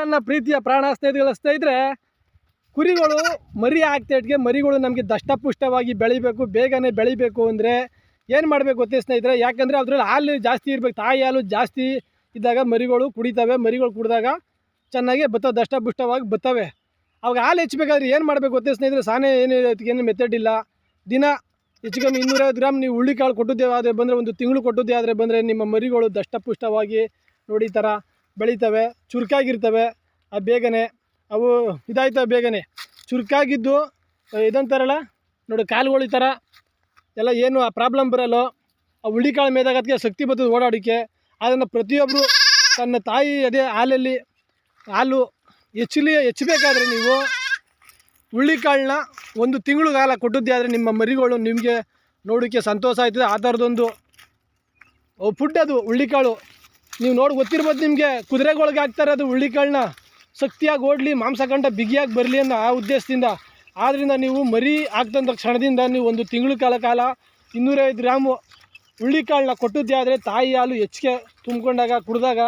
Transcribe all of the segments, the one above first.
ನನ್ನ ಪ್ರೀತಿಯ ಪ್ರಾಣ ಸ್ನೇಹಿತಗಳ ಸ್ನೇಹಿತರೆ, ಕುರಿಗಳು ಮರಿ ಆಗ್ತೇಟ್ಗೆ ಮರಿಗಳು ನಮಗೆ ದಷ್ಟಪುಷ್ಟವಾಗಿ ಬೆಳಿಬೇಕು, ಬೇಗನೆ ಬೆಳಿಬೇಕು ಅಂದರೆ ಏನು ಮಾಡಬೇಕು ಗೊತ್ತೇ ಸ್ನೇಹಿತರೆ? ಯಾಕಂದರೆ ಅದರಲ್ಲಿ ಹಾಲು ಜಾಸ್ತಿ ಇರಬೇಕು, ತಾಯಿ ಹಾಲು ಜಾಸ್ತಿ ಇದ್ದಾಗ ಮರಿಗಳು ಕುಡಿತವೆ, ಮರಿಗಳು ಕುಡಿದಾಗ ಚೆನ್ನಾಗಿ ಬತ್ತವೆ, ದಷ್ಟಪುಷ್ಟವಾಗಿ ಬತ್ತವೆ. ಅವಾಗ ಹಾಲು ಹೆಚ್ಚಬೇಕಾದ್ರೆ ಏನು ಮಾಡಬೇಕು ಗೊತ್ತೇ ಸ್ನೇಹಿತರೆ? ಸಾನೆ ಏನು ಏನು ಮೆಥಡ್ ಇಲ್ಲ. ದಿನ ಹೆಚ್ಚು ಕಮ್ಮಿ ಇನ್ನೂರೈವತ್ತು ಗ್ರಾಮ್ ನೀವು ಹುಳ್ಳಿಕಾಳು ಕೊಟ್ಟಿದ್ದೆ ಆದರೆ ಬಂದರೆ ಒಂದು ತಿಂಗಳು ಕೊಟ್ಟಿದ್ದೆ, ಆದರೆ ಬಂದರೆ ನಿಮ್ಮ ಮರಿಗಳು ದಷ್ಟಪುಷ್ಟವಾಗಿ ನೋಡಿ ಈ ಥರ ಬೆಳಿತವೆ, ಚುರುಕಾಗಿರ್ತವೆ, ಆ ಬೇಗನೆ ಅವು ಇದಾಯ್ತವೆ ಬೇಗನೆ. ಚುರುಕಾಗಿದ್ದು ಇದಂತಾರಲ್ಲ ನೋಡಿ ಕಾಲುಗಳು ಥರ, ಎಲ್ಲ ಏನು ಆ ಪ್ರಾಬ್ಲಮ್ ಬರಲ್ಲೋ, ಆ ಹುಳಿ ಕಾಳು ಅದಕ್ಕೆ ಶಕ್ತಿ ಬರ್ತದೆ ಓಡಾಡೋಕ್ಕೆ ಅದನ್ನು ಪ್ರತಿಯೊಬ್ಬರು ತನ್ನ ತಾಯಿ ಅದೇ ಹಾಲಲ್ಲಿ, ಹಾಲು ಹೆಚ್ಚಲಿ, ಹೆಚ್ಚಬೇಕಾದ್ರೆ ನೀವು ಹುಳ್ಳಿಕಾಳನ್ನ ಒಂದು ತಿಂಗಳು ಕಾಲ ಕೊಟ್ಟದ್ದೇ, ಆದರೆ ನಿಮ್ಮ ಮರಿಗಳು ನಿಮಗೆ ನೋಡೋಕ್ಕೆ ಸಂತೋಷ ಆಯ್ತದೆ. ಆ ಥರದೊಂದು ಫುಡ್ ಅದು ಹುಳ್ಳಿಕಾಳು ನೀವು ನೋಡಿ ಗೊತ್ತಿರ್ಬೋದು ನಿಮಗೆ ಕುದುರೆಗಳಿಗೆ ಹಾಕ್ತಾರೆ ಅದು ಹುಳ್ಳಿಕಾಳನ್ನ ಶಕ್ತಿಯಾಗಿ ಓಡಲಿ ಮಾಂಸಖಂಡ ಬಿಗಿಯಾಗಿ ಬರಲಿ ಅನ್ನೋ ಆ ಉದ್ದೇಶದಿಂದ. ಆದ್ದರಿಂದ ನೀವು ಮರಿ ಆಗ್ತಂಥ ಕ್ಷಣದಿಂದ ನೀವು ಒಂದು ತಿಂಗಳ ಕಾಲ ಕಾಲ ಇನ್ನೂರೈದು ಗ್ರಾಮು ಹುಳ್ಳಿಕಾಳನ್ನ ಕೊಟ್ಟದ್ದೇ ಆದರೆ ತಾಯಿ ಹಾಲು ಹೆಚ್ಚಿಗೆ ತುಂಬಿಕೊಂಡಾಗ, ಕುಡಿದಾಗ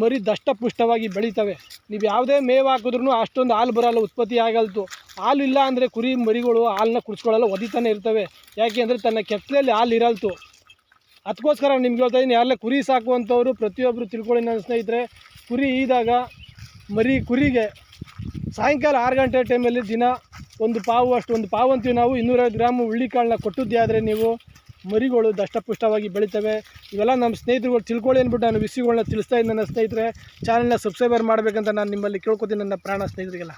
ಮರಿ ದಷ್ಟಪುಷ್ಟವಾಗಿ ಬೆಳೀತವೆ. ನೀವು ಯಾವುದೇ ಮೇವು ಹಾಕಿದ್ರೂ ಅಷ್ಟೊಂದು ಹಾಲು ಬರಲ್ಲ, ಉತ್ಪತ್ತಿ ಆಗಲ್ತು. ಹಾಲು ಇಲ್ಲ ಅಂದರೆ ಕುರಿ ಮರಿಗಳು ಹಾಲನ್ನ ಕುಡಿಸ್ಕೊಳ್ಳಲ್ಲ, ಒದಿತಾನೆ ಇರ್ತವೆ. ಯಾಕೆ ಅಂದರೆ ತನ್ನ ಕೆತ್ತಲಲ್ಲಿ ಹಾಲು ಇರಲ್ತು ಅದಕ್ಕೋಸ್ಕರ ನಿಮ್ಗೆ ಹೇಳ್ತಾ ಇದ್ದೀನಿ ಯಾರಲ್ಲೇ ಕುರಿ ಸಾಕುವಂಥವ್ರು ಪ್ರತಿಯೊಬ್ಬರು ತಿಳ್ಕೊಳ್ಳಿ ನನ್ನ ಸ್ನೇಹಿತರೆ. ಕುರಿ ಈದಾಗ ಮರಿ ಕುರಿಗೆ ಸಾಯಂಕಾಲ ಆರು ಗಂಟೆ ಟೈಮಲ್ಲಿ ದಿನ ಒಂದು ಪಾವು ಅಷ್ಟು, ಒಂದು ಪಾವು ಅಂತೀವಿ ನಾವು, ಇನ್ನೂರೈವತ್ತು ಹುಳ್ಳಿ ಕಾಳನ್ನ ಕೊಟ್ಟಿದ್ದೆ ಆದರೆ ನೀವು ಮರಿಗಳು ದಷ್ಟಪುಷ್ಟವಾಗಿ ಬೆಳಿತವೆ. ಇವೆಲ್ಲ ನಮ್ಮ ಸ್ನೇಹಿತರುಗಳು ತಿಳ್ಕೊಳ್ಳಿ ಅಂದ್ಬಿಟ್ಟು ನಾನು ವಿಷಯಗಳನ್ನ ತಿಳಿಸ್ತಾ ಇದ್ದೀನಿ ನನ್ನ ಸ್ನೇಹಿತರೆ. ಚಾನಲ್ನ ಸಬ್ಸ್ಕ್ರೈಬರ್ ಮಾಡಬೇಕಂತ ನಾನು ನಿಮ್ಮಲ್ಲಿ ಕೇಳ್ಕೊತೀನಿ ನನ್ನ ಪ್ರಾಣ ಸ್ನೇಹಿತರಿಗೆಲ್ಲ.